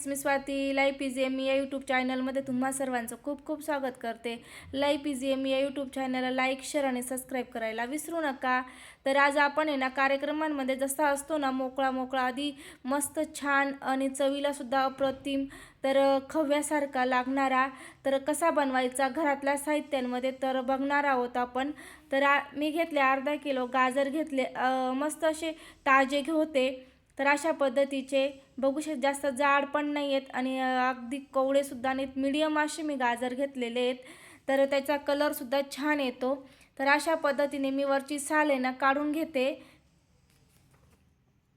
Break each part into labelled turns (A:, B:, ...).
A: Friends मी Swati life is M या YouTube चॅनलमध्ये तुम्हा सर्वांचं खूप खूप स्वागत करते. लाईफ इज एम या यूट्यूब चॅनलला लाईक शेअर आणि सबस्क्राईब करायला विसरू नका. तर आज आपण आहे ना कार्यक्रमांमध्ये जसा असतो ना मोकळा मोकळा आधी मस्त छान आणि चवीलासुद्धा अप्रतिम तर खव्यासारखा लागणारा तर कसा बनवायचा घरातल्या साहित्यांमध्ये तर बघणार आहोत आपण. तर आ मी घेतले अर्धा किलो गाजर घेतले मस्त असे ताजे होते. तर अशा पद्धतीचे बघू शक जास्त जाड पण नाही आहेत आणि अगदी कवळेसुद्धा नाहीत. मिडियम असे मी गाजर घेतलेले आहेत. तर त्याचा कलरसुद्धा छान येतो. तर अशा पद्धतीने मी वरची साल आहे ना काढून घेते.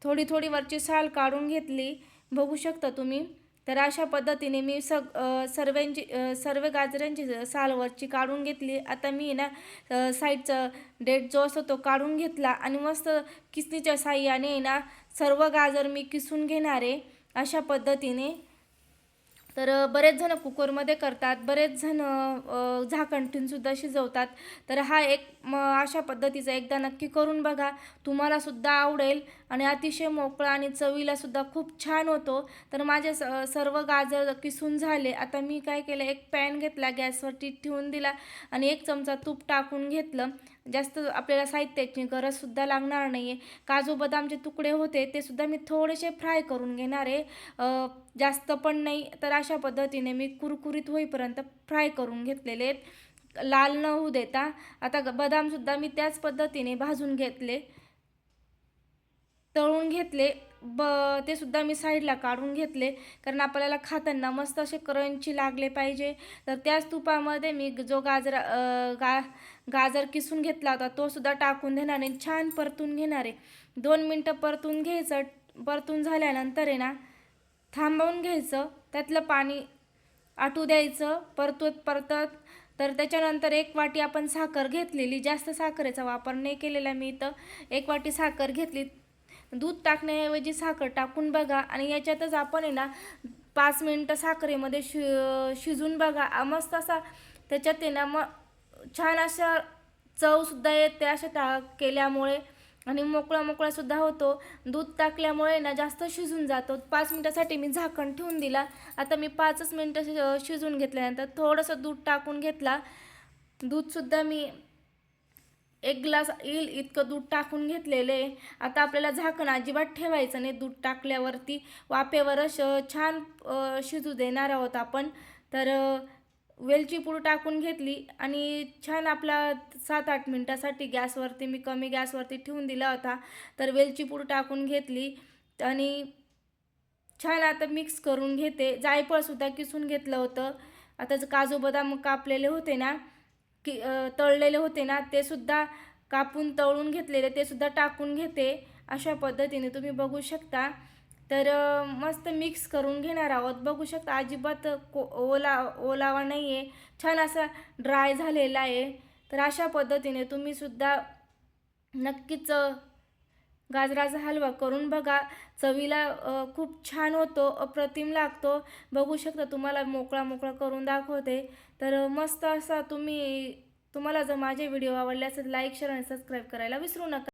A: थोडी थोडी वरची साल काढून घेतली. बघू शकता तुम्ही. तर अशा पद्धतीने मी सग सर्वांची सर्व गाजरांची सालवरची काढून घेतली. आता मी ना अ, साईडचा डेट जो असतो तो काढून घेतला आणि मस्त किसणीच्या साह्याने ना सर्व गाजर मी किसून घेणार आहे अशा पद्धतीने. तर बरेच जण कुकरमध्ये करतात बरेच जण झाकणठीनसुद्धा झाकण शिजवतात. तर हा एक म अशा पद्धतीचा एकदा नक्की करून बघा. तुम्हालासुद्धा आवडेल आणि अतिशय मोकळा आणि चवीलासुद्धा खूप छान होतो. तर माझे स सर्व गाजर किसून झाले. आता मी काय केलं एक पॅन घेतला गॅसवरती ठेवून दिला आणि एक चमचा तूप टाकून घेतलं. जास्त आपल्याला साहित्याची गरजसुद्धा लागणार नाही आहे काजू बदामचे तुकडे होते ते सुद्धा मी थोडेसे फ्राय करून घेणार आहे. जास्त पण नाही. तर अशा पद्धतीने मी कुरकुरीत होईपर्यंत फ्राय करून घेतलेले आहेत. लाल न होऊ देता. आता ग- बदामसुद्धा मी त्याच पद्धतीने भाजून घेतले. तळून घेतले. ब ते सुद्धा मी साईडला काढून घेतले. कारण आपल्याला खाताना मस्त असे करंची लागले पाहिजे. तर त्याच तुपामध्ये मी जो गाजर गा गाजर किसून घेतला होता तो सुद्धा टाकून देणार आणि छान परतून घेणार आहे. दोन मिनटं परतून घ्यायचं. परतून झाल्यानंतर आहे ना थांबवून घ्यायचं त्यातलं पाणी आटू द्यायचं परतत परतत. तर त्याच्यानंतर एक वाटी आपण साखर घेतलेली जास्त साखरेचा वापर नाही केलेला मी इथं. एक वाटी साखर घेतली. दूध टाकण्याऐवजी साखर टाकून बघा आणि याच्यातच आपण आहे ना पाच मिनटं साखरेमध्ये शि शिजून बघा. मस्त असा त्याच्यात आहे ना मग छान अशा चवसुद्धा येते अशा टा केल्यामुळे. आणि मोकळा मोकळा सुद्धा होतो. दूध टाकल्यामुळे ना जास्त शिजून जातो. पाच मिनटासाठी मी झाकण ठेवून दिला. आता मी पाचच मिनटं शि- शिजून घेतल्यानंतर थोडंसं दूध टाकून घेतला. दूधसुद्धा मी एक ग्लास येईल इतकं दूध टाकून घेतलेलं. आहे आता आपल्याला झाकण अजिबात ठेवायचं नाही. दूध टाकल्यावरती वाफेवरच छान शिजू देणार आहोत आपण. तर वेलची पूड टाकून घेतली आणि छान आपला सात आठ मिनटासाठी गॅसवरती मी कमी गॅसवरती ठेवून दिला होता. तर वेलची पूड टाकून घेतली आणि छान आता मिक्स करून घेते. जायफळसुद्धा किसून घेतलं होतं. आता जे काजू बदाम कापलेले होते ना की तळलेले होते ना ते सुद्धा कापून तळून घेतलेले ते सुद्धा टाकून घेते. अशा पद्धतीने तुम्ही बघू शकता. तर मस्त मिक्स करून घेणार आहोत. बघू शकता अजिबात को ओला ओलावा नाही आहे छान असा ड्राय झालेला आहे. तर अशा पद्धतीने तुम्ही सुद्धा नक्कीच गाजराचा हलवा करून बघा. चवीला खूप छान होतो अप्रतिम लागतो. बघू शकता तुम्हाला मोकळा मोकळा करून दाखवते. तर मस्त असा तुम्ही तुम्हाला जर माझे व्हिडिओ आवडले असेल लाईक शेअर आणि सबस्क्राईब करायला विसरू नका.